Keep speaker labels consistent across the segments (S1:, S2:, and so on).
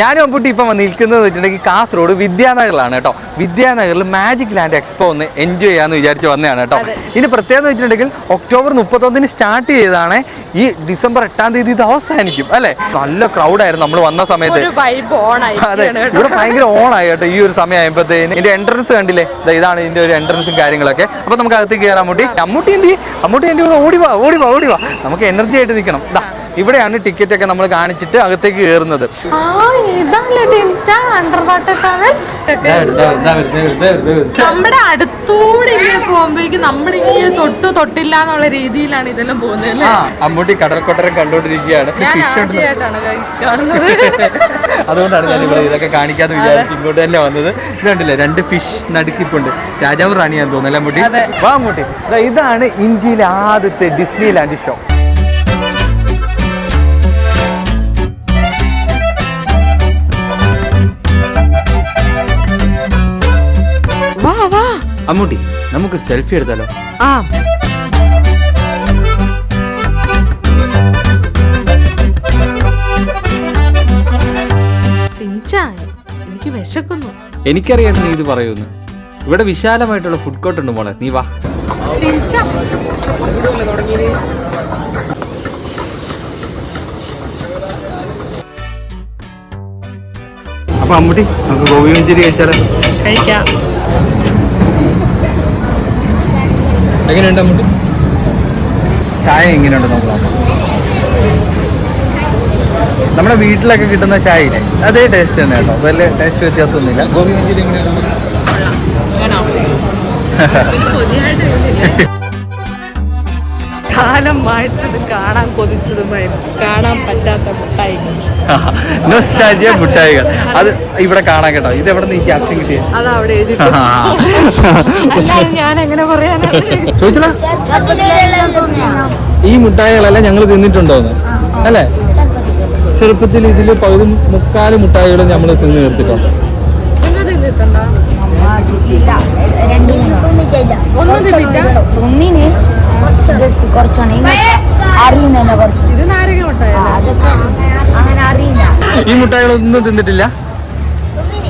S1: ഞാനും അമ്പുട്ടി ഇപ്പം നിൽക്കുന്നത് വെച്ചിട്ടുണ്ടെങ്കിൽ കാസർഗോഡ് വിദ്യാനഗറിലാണ് കേട്ടോ. വിദ്യാനഗറിൽ മാജിക് ലാൻഡ് എക്സ്പോ ഒന്ന് എൻജോയ് ചെയ്യാമെന്ന് വിചാരിച്ച് വന്നതാണ് കേട്ടോ. ഇനി പ്രത്യേകത എന്ന് വെച്ചിട്ടുണ്ടെങ്കിൽ ഒക്ടോബർ മുപ്പത്തൊന്നിന് സ്റ്റാർട്ട് ചെയ്തതാണ് ഈ ഡിസംബർ എട്ടാം തീയതി ഇത് അവസാനിക്കും അല്ലെ? നല്ല ക്രൗഡായിരുന്നു നമ്മൾ വന്ന സമയത്ത്. അതെ ഇവിടെ ഭയങ്കര ഓണായി കേട്ടോ ഈ ഒരു സമയം ആയപ്പോഴത്തേന് ഇതിന്റെ എൻട്രൻസ് കണ്ടില്ലേ? ഇതാണ് ഇതിന്റെ ഒരു എൻട്രൻസും കാര്യങ്ങളൊക്കെ. അപ്പൊ നമുക്ക് അകത്തേക്ക് കയറാൻ മുട്ടി അമ്മൂട്ടി എന്ത്? അമ്മൂട്ടി എന്റെ കൂടെ ഓടിവാ ഓടിവാ ഓടി വാ ഓടി വാ. നമുക്ക് എനർജി ആയിട്ട് നിൽക്കണം. ഇവിടെയാണ് ടിക്കറ്റ് ഒക്കെ നമ്മൾ കാണിച്ചിട്ട് അകത്തേക്ക് കയറുന്നത്.
S2: നമ്മുടെ അടുത്തൂടെ ഇങ്ങനെ പോകുമ്പോഴേക്കും നമ്മുടെ ഇങ്ങനെ തൊട്ടു തൊട്ടില്ല എന്നുള്ള രീതിയിലാണ് ഇതെല്ലാം പോകുന്നത്
S1: അമ്മൂട്ടി കടൽക്കൊട്ടരം കണ്ടോണ്ടിരിക്കുകയാണ് അതുകൊണ്ടാണ് ഞാൻ ഇവിടെ ഇതൊക്കെ കാണിക്കാതെ വിചാരിച്ച് ഇങ്ങോട്ട് തന്നെ വന്നത്. ഇതുണ്ടല്ലേ രണ്ട് ഫിഷ് നടുക്കിപ്പുണ്ട്. രാജാവ് റാണിയാന്ന് തോന്നുന്നു അല്ലേ അമ്മൂട്ടി? വാ അമ്മൂട്ടി. ഇതാണ് ഇന്ത്യയിലെ ആദ്യത്തെ ഡിസ്നി ലാൻഡ് ഷോ അമ്മൂട്ടി നമുക്ക് സെൽഫി എടുത്താലോ?
S2: ആ. എനിക്ക് വിശക്കുന്നു.
S1: എനിക്കറിയാം നീ ഇത് പറയുന്നു ഇവിടെ വിശാലമായിട്ടുള്ള ഫുഡ് കോർട്ട് ഉണ്ട് മോളെ. നീ വാ. അപ്പൊ അമ്മൂട്ടി നമുക്ക് ഗോപി മഞ്ചേരി കഴിച്ചാലോ?
S2: കഴിക്കാം.
S1: എങ്ങനെയുണ്ട് അമ്മൂട്ടി? ചായ എങ്ങനെയുണ്ട് നമുക്ക് നോക്കാം. നമ്മുടെ വീട്ടിലൊക്കെ കിട്ടുന്ന ചായ ഇല്ലേ അതേ ടേസ്റ്റ് തന്നെ കേട്ടോ. വലിയ ടേസ്റ്റ് വ്യത്യാസമൊന്നുമില്ല. ഗോപി മഞ്ചൂരി എങ്ങനെയാണ്
S2: കാലം മായ്ച്ചത് കാണാൻ കൊതിച്ചതുമായി കാണാൻ പറ്റാത്ത മുട്ടായികൾ.
S1: നൊസ്റ്റാജിയ മുട്ടായികൾ. അത് ഇവിടെ കാണാൻ കേട്ടോ. ഇത് എവിടെ നിന്ന് ഈ ക്യാപ്ഷൻ
S2: കിട്ടിയ? അത് അവിടെ ഞാൻ എങ്ങനെ പറയാനാണ്
S1: ചോദിച്ചടാ ഈ മുട്ടായികളെല്ലാം ഞങ്ങൾ തിന്നിട്ടുണ്ടോന്ന്? അല്ലേ? ചെറുപ്പത്തിൽ ഇതിൽ പകുതി മുക്കാൽ മുട്ടായികളും നമ്മൾ തിന്നു തീർത്തിട്ടുണ്ട്.
S2: ഒന്നും തിന്നില്ല
S3: ജസ്റ്റ് കുറച്ചാണ് അറിയുന്നതന്നെ കുറച്ച്. അതൊക്കെ അങ്ങനെ അറിയില്ല.
S1: ഈ മുട്ടായികളൊന്നും തിന്നിട്ടില്ല?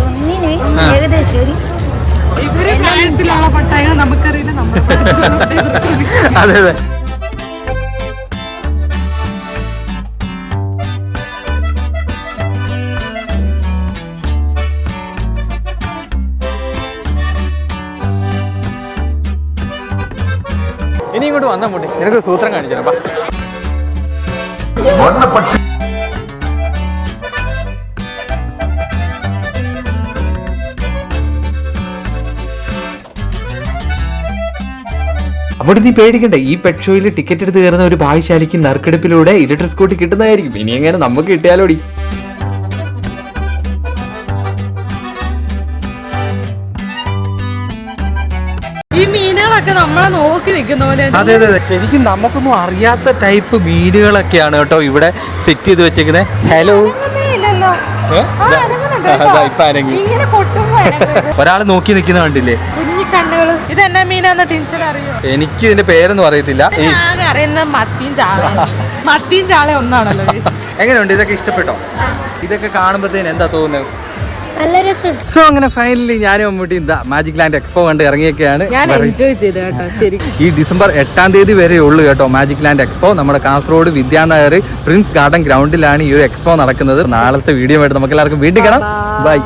S3: ഒന്നിന് ഏകദേശം ഒരു
S2: ഇവർ പ്രായത്തിലുള്ള പട്ടായകൾ നമുക്കറിയില്ല നമ്മൾ
S1: അതെ അതെ. ഇങ്ങോട്ട് വന്ന മുട്ടി നിനക്ക് സൂത്രം കാണിച്ചു അവിടെ നീ പേടിക്കണ്ട ഈ പെറ്റ് ഷോയിൽ ടിക്കറ്റ് എടുത്ത് കയറുന്ന ഒരു ഭാഗ്യശാലിക്ക് നറുക്കെടുപ്പിലൂടെ ഇലക്ട്രിക് സ്കൂട്ടി കിട്ടുന്നതായിരിക്കും. ഇനി എങ്ങനെ നമുക്ക് കിട്ടിയാലോടി.
S2: ഈ മീനുകളൊക്കെ നമ്മളെ നോക്കി നിൽക്കുന്ന പോലെ
S1: അതെ അതെ അതെ. ശരിക്കും നമുക്കൊന്നും അറിയാത്ത ടൈപ്പ് മീനുകളൊക്കെയാണ് കേട്ടോ ഇവിടെ സെറ്റ് ചെയ്ത് വെച്ചേക്കുന്നത് ഹലോ ഒരാൾ നോക്കി നിൽക്കുന്ന കണ്ടില്ലേ?
S2: കുഞ്ഞിക്കണ്ണുകൾ ഇത് എന്നാ മീനാന്ന് ടിൻഷൻ അറിയോ?
S1: എനിക്ക് ഇതിന്റെ പേരൊന്നും അറിയത്തില്ല.
S2: അറിയുന്ന മത്തിയും ചാള ഒന്നാണല്ലോ.
S1: എങ്ങനെയുണ്ട്? ഇതൊക്കെ ഇഷ്ടപ്പെട്ടോ? ഇതൊക്കെ കാണുമ്പോഴത്തേന് എന്താ തോന്നുന്നത്?
S3: നല്ല
S1: സോ അങ്ങനെ ഫൈനലി ഞാനും മമ്മൂട്ടി എന്താ മാജിക് ലാൻഡ് എക്സ്പോ കണ്ട് ഇറങ്ങിയൊക്കെയാണ്.
S2: ഞാൻ എൻജോയ് ചെയ്തു കേട്ടോ ശരി.
S1: ഈ ഡിസംബർ എട്ടാം തീയതി വരെ ഉള്ളൂ കേട്ടോ മാജിക് ലാൻഡ് എക്സ്പോ നമ്മുടെ കാസർഗോഡ് വിദ്യാനഗർ പ്രിൻസ് ഗാർഡൻ ഗ്രൗണ്ടിലാണ് ഈ ഒരു എക്സ്പോ നടക്കുന്നത്. നാളത്തെ വീഡിയോ ആയിട്ട് നമുക്ക് എല്ലാവർക്കും വീണ്ടും കാണാം. ബൈ